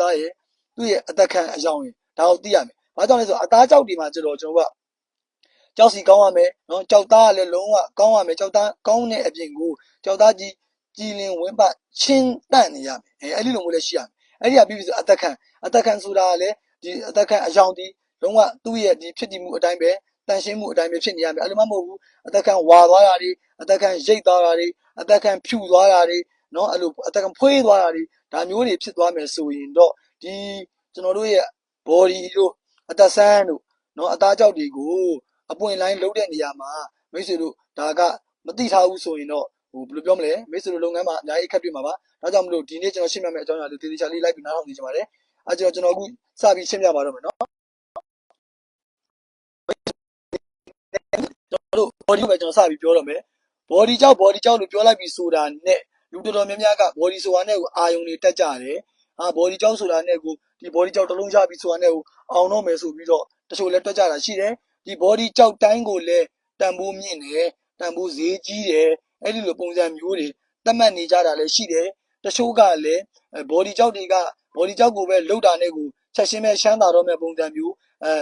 သားရဲ့သူ့ရဲ့အသက်ခံအယောင်ရဲ့ဒါကိုသိရမယ်။ဘာကြောင့်လဲဆိုတော့အသားကြောက်တွေမှာကျတော့ကျွန်တော်ကကြောက်စီကောင်းရမယ်နော်ကြောက်သားကလည်းလုံးဝကောင်းရမယ်ကြောက်သားကောင်းတဲ့အပြင်ကိုကြောက်သားကြီးကြည်လင်ဝင်းပတ်ချင်းတန့်နေရမယ်အဲအဲ့ဒီလိုမျိုးလည်းရှိရမယ်အဲ့ဒီကပြီးပြီဆိုအသက်ခံအသက်ခံဆိုတာကလည်းဒီအသက်ခံအယောင်ဒီလုံးဝသူ့ရဲ့ဒီဖြစ်တည်မှုအတိုင်းပဲတန်ရှင်းမှုအတိုင်းပဲဖြစ်နေရမယ်အဲ့လိုမှမဟုတ်ဘူးအသက်ခံဝါသွားတာတွေအသက်ခံရိတ်သွားတာတွေအသက်ခံဖြူသွားတာတွေ နော်အဲ့လိုအသက်ခံဖွေးသွားတာတွေဒါမျိုးတွေဖြစ်သွားမယ်ဆိုရင်တော့ဒီကျွန်တော်တို့ရဲ့ body တို့အသက်ဆန်းတို့နော်အသားကြောက်တွေကိုအပွင့်လိုင်းလုံးတဲ့နေရာမှာမိတ်ဆွေတို့ဒါကမသိထားဘူးဆိုရင်တော့ဟိုဘယ်လိုပြောမလဲမိတ်ဆွေတို့လုပ်ငန်းမှာအများကြီးအခက်တွေ့မှာပါဒါကြောင့်မလို့ဒီနေ့ကျွန်တော်ရှင်းပြမယ့်အကြောင်းအရာလေးတေးသေးချာလေးလိုက်ပြီးနားထောင်နေကြပါတယ်အဲကျွန်တော်ကျွန်တော်အခုစပြီးရှင်းပြပါတော့မယ်နော်ကျွန်တော်တို့ body ပဲကျွန်တော်စပြီးပြောတော့မယ် body ကြောက် body ကြောက်လို့ပြောလိုက်ပြီးဆိုတာနဲ့ လူတော်တော်များများက body ဆိုတာနဲ့ကိုအာယုံတွေတက်ကြတယ်အာ body ကြောက်ဆိုတာနဲ့ကိုဒီ body ကြောက်တစ်လုံးရပြီးဆိုတာနဲ့ကိုအောင်တော့မယ်ဆိုပြီးတော့တချို့လည်းတွက်ကြတာရှိတယ်ဒီ body ကြောက်တိုင်းကိုလည်းတန်ဖိုးမြင့်တယ်တန်ဖိုးဈေးကြီးတယ်အဲ့ဒီလိုပုံစံမျိုးတွေသတ်မှတ်နေကြတာလည်းရှိတယ်တချို့ကလည်း body ကြောက်တွေက body ကြောက်ကိုပဲလှုပ်တာနဲ့ကိုချက်ချင်းပဲရှမ်းသာတော့မဲ့ပုံစံမျိုးအဲ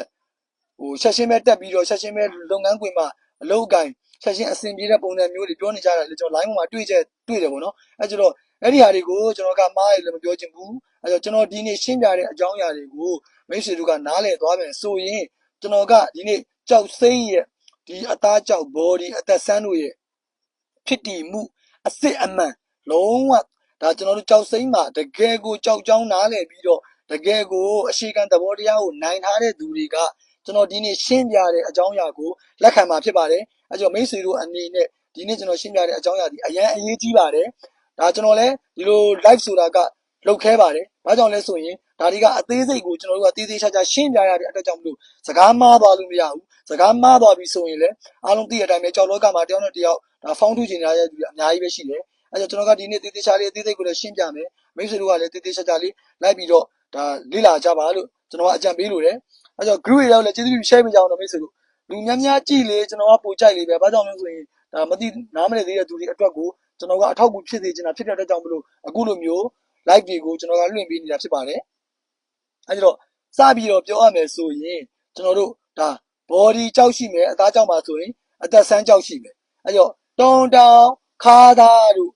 ဟိုချက်ချင်းပဲတက်ပြီးတော့ချက်ချင်းပဲလုပ်ငန်းခွင်မှာအလုပ်အကင် ချက်ချင်းအဆင်ပြေတဲ့ပုံစံမျိုးတွေပြောနေကြတာလေကျွန်တော် line ပေါ်မှာတွေ့ချက်တွေ့တယ်ပေါ့နော်အဲကျတော့အဲ့ဒီဟာတွေကိုကျွန်တော်ကမားရလည်းမပြောချင်ဘူးအဲတော့ကျွန်တော်ဒီနေ့ရှင်းပြတဲ့အကြောင်းအရာတွေကိုမိတ်ဆွေတို့ကနားလည်သွားမယ်ဆိုရင်ကျွန်တော်ကဒီနေ့ကြောက်စိမ့်ရဲ့ဒီအသားကြောက် body အသက်ဆန်းတို့ရဲ့ဖြစ်တည်မှုအစ်စ်အမှန်လုံးဝဒါကျွန်တော်တို့ကြောက်စိမ့်မှာတကယ်ကိုကြောက်ကြောင်းနားလည်ပြီးတော့တကယ်ကိုအရှိကံသဘောတရားကိုနိုင်ထားတဲ့သူတွေကကျွန်တော်ဒီနေ့ရှင်းပြတဲ့အကြောင်းအရာကိုလက်ခံမှာဖြစ်ပါတယ် အဲကြောင့်မိတ်ဆွေတို့အနေနဲ့ဒီနေ့ကျွန်တော်ရှင်းပြတဲ့အကြောင်းအရာဒီအရန်အရေးကြီးပါတယ်ဒါကျွန်တော်လည်းဒီလို live ဆိုတာကလုပ်ခဲပါတယ်ဘာကြောင့်လဲဆိုရင်ဒါတွေကအသေးစိတ်ကိုကျွန်တော်တို့ကသေးသေးချာချာရှင်းပြရတဲ့အတွက်ကြောင့်မလို့စကားမှားသွားလို့မရဘူးစကားမှားသွားပြီဆိုရင်လည်းအားလုံးသိတဲ့အတိုင်းပဲကြောက်လောကမှာတယောက်နဲ့တယောက်ဒါဖောင်းထုချင်ရတဲ့လူတွေအများကြီးပဲရှိတယ်အဲကြောင့်ကျွန်တော်ကဒီနေ့သေးသေးချာလေးအသေးစိတ်ကိုလည်းရှင်းပြမယ်မိတ်ဆွေတို့ကလည်းသေးသေးချာချာလေးလိုက်ပြီးတော့ဒါလေ့လာကြပါလို့ကျွန်တော်ကအကြံပေးလို့တယ်အဲကြောင့် group တွေရောက်လည်းကျေးဇူးပြု share ပေးကြအောင်တော့မိတ်ဆွေတို့ လူများများကြည့်လေကျွန်တော်ကပိုကြိုက်လေပဲဘာကြောင့်လဲဆိုရင်ဒါမသိနားမလည်သေးတဲ့သူတွေအတွက်ကိုကျွန်တော်ကအထောက်အကူဖြစ်စေချင်တာဖြစ်တဲ့အတွက်ကြောင့်မလို့အခုလိုမျိုး live တွေကိုကျွန်တော်ကလွှင့်ပေးနေတာဖြစ်ပါတယ်အဲဒါတော့စပြီးတော့ပြောရမယ်ဆိုရင်ကျွန်တော်တို့ဒါ body ကြောက်ရှိမယ်အသားကြောက်ပါဆိုရင်အသက်ဆန်းကြောက်ရှိမယ်အဲကြောတောင်းတောင်းခါသားတို့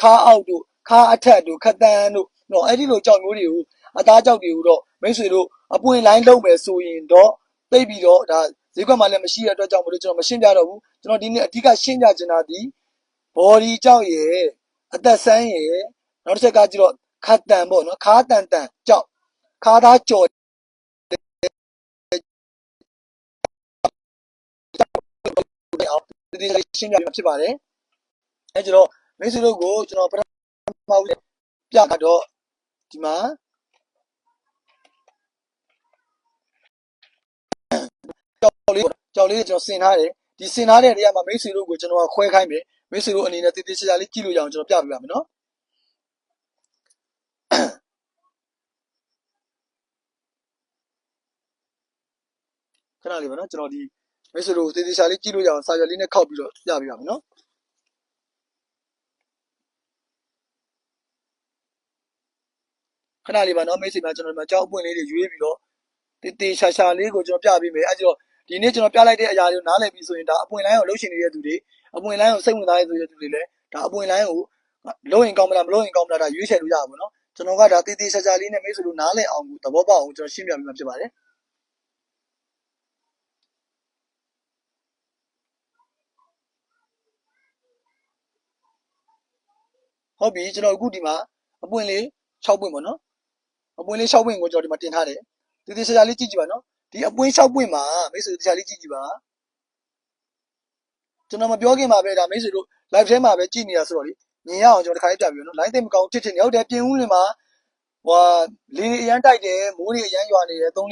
ခါအောက်တို့ခါအထက်တို့ခတန်းတို့နော်အဲ့ဒီလိုကြောက်မျိုးတွေကိုအသားကြောက်တွေကိုတော့မိတ်ဆွေတို့အပွင့်လိုင်းလုံးမယ်ဆိုရင်တော့သိပြီးတော့ဒါ ဈေးကွက်မှာလည်းမရှိတဲ့အတွက်ကြောင့်မလို့ကျွန်တော်မရှင်းပြတော့ဘူးကျွန်တော်ဒီနေ့အဓိကရှင်းပြချင်တာဒီ body ကြောက်ရဲ့အသက်ဆန်းရဲ့နောက်တစ်ချက်ကကြည့်တော့ခတ်တန်ပေါ့နော်ခါတန်တန်ကြောက်ခါသားကြော်အောင်ဒီဒီရှင်းပြမှာဖြစ်ပါတယ်အဲကျွန်တော်မိတ်ဆွေတို့ကိုကျွန်တော်ပထမဦးပြတော့ဒီမှာကြော က်လေးကြောက်လေးကျွန်တော်ဆင်ထားတယ်ဒီဆင်ထားတဲ့နေရာမှာမိတ်ဆွေတို့ကိုကျွန်တော်ခွဲခိုင်းမယ်မိတ်ဆွေတို့အနေနဲ့တည်တည်ချာချာလေးကြည့်လို့ရအောင်ကျွန်တော်ပြပေးပါမယ်နော်ခဏလေးပါနော်ကျွန်တော်ဒီမိတ်ဆွေတို့တည်တည်ချာလေးကြည့်လို့ရအောင်စာရွက်လေးနဲ့ခောက်ပြီးတော့ပြပေးပါမယ်နော်ခဏလေးပါနော်မိတ်ဆွေများကျွန်တော်ဒီမှာကြောက်အပွင့်လေးတွေရွေးပြီးတော့တည်တည်ချာချာလေးကိုကျွန်တော်ပြပေးမယ်အဲဒါ ဒီနေ့ကျွန်တော်ပြလိုက်တဲ့အရာတွေကိုနားလည်ပြီးဆိုရင်ဒါအပွင့်လိုင်းကိုလှုပ်ရှင်နေတဲ့သူတွေအပွင့်လိုင်းကိုစိတ်ဝင်စားတဲ့သူတွေလည်းဒါအပွင့်လိုင်းကိုလုံးရင်ကောင်းမလားမလုံးရင်ကောင်းမလားဒါရွေးချယ်လို့ရပါဘူးနော်ကျွန်တော်ကဒါတည်တည်ချာချာလေးနဲ့မိတ်ဆွေတို့နားလည်အောင်ကိုသဘောပေါက်အောင်ကျွန်တော်ရှင်းပြပေးမှာဖြစ်ပါတယ်ဟုတ်ပြီကျွန်တော်အခုဒီမှာအပွင့်လေး6ပွင့်ပေါ့နော်အပွင့်လေး6ပွင့်ကိုကျွန်တော်ဒီမှာတင်ထားတယ်တည်တည်ချာချာလေးကြည့်ကြည့်ပါနော် ဒီအပွင့်6ပွင့်မှာမိတ်ဆွေတခြားလေးကြည့်ကြည့်ပါကျွန်တော်မပြောခင်မှာပဲဒါမိတ်ဆွေတို့ live ထဲမှာပဲကြည့်နေတာဆိုတော့လေမြင်ရအောင်ကျွန်တော်တစ်ခါလေးပြပြနော် line သိမ့်မကောင်းတစ်ထစ်နေဟုတ်တယ်ပြင်ဦးလင်မှာဟွာလေအရန်တိုက်တယ်မိုးတွေအရန်ရွာနေတယ်သုံး